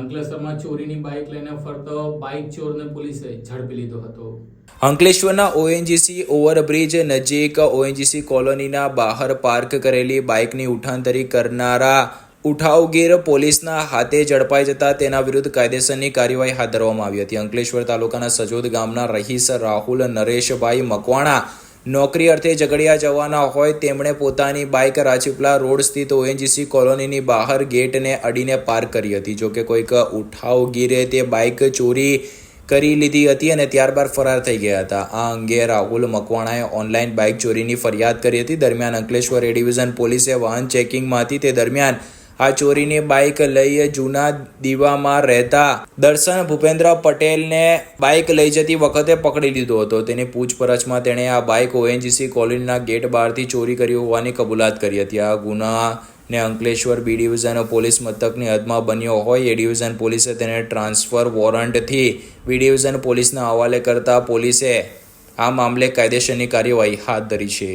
અંકલેશ્વરમાં ચોરીની બાઇક લઈને ફરતો બાઇક ચોરને પોલીસે ઝડપી લીધો હતો. અંકલેશ્વરના ઓએનજીસી ઓવરબ્રિજ નજીક ઓએનજીસી કોલોનીના બહાર પાર્ક કરેલી બાઇકની ઉઠાંતરી કરનારા ઉઠાવગીર પોલીસના હાથે ઝડપાઈ જતા તેના વિરુદ્ધ કાયદેસરની કાર્યવાહી હાથ ધરવામાં આવી હતી. અંકલેશ્વર તાલુકાના સજોદ ગામના રહીશ રાહુલ નરેશભાઈ મકવાણા નોકરી અર્થે ઝઘડિયા જવાના હોય તેમણે પોતાની બાઇક રાજપીપળા રોડ સ્થિત ઓએનજીસી કોલોનીની બહાર ગેટને અડીને પાર્ક કરી હતી. જોકે કોઈક ઉઠાવગીરે તે બાઇક ચોરી કરી લીધી હતી અને ત્યારબાદ ફરાર થઈ ગયા હતા. આ અંગે રાહુલ મકવાણાએ ઓનલાઈન બાઇક ચોરીની ફરિયાદ કરી હતી. દરમિયાન અંકલેશ્વર એ ડિવિઝન પોલીસે વાહન ચેકિંગમાં હતી તે દરમિયાન આ ચોરીની બાઇક લઈ જૂના દીવામાં રહેતા દર્શન ભૂપેન્દ્ર પટેલને બાઇક લઈ જતી વખતે પકડી લીધો હતો. તેની પૂછપરછમાં તેણે આ બાઇક ઓએનજીસી કોલોનીના ગેટ બહારથી ચોરી કરી હોવાની કબૂલાત કરી હતી. આ ગુના ને અંકલેશ્વર બી ડિવિઝન પોલીસ મથકની હદમાં બન્યો હોય એ ડિવિઝન પોલીસે તેને ટ્રાન્સફર વોરંટથી બી ડિવિઝન પોલીસના હવાલે કરતા પોલીસે આ મામલે કાયદેસરની કાર્યવાહી હાથ ધરી છે.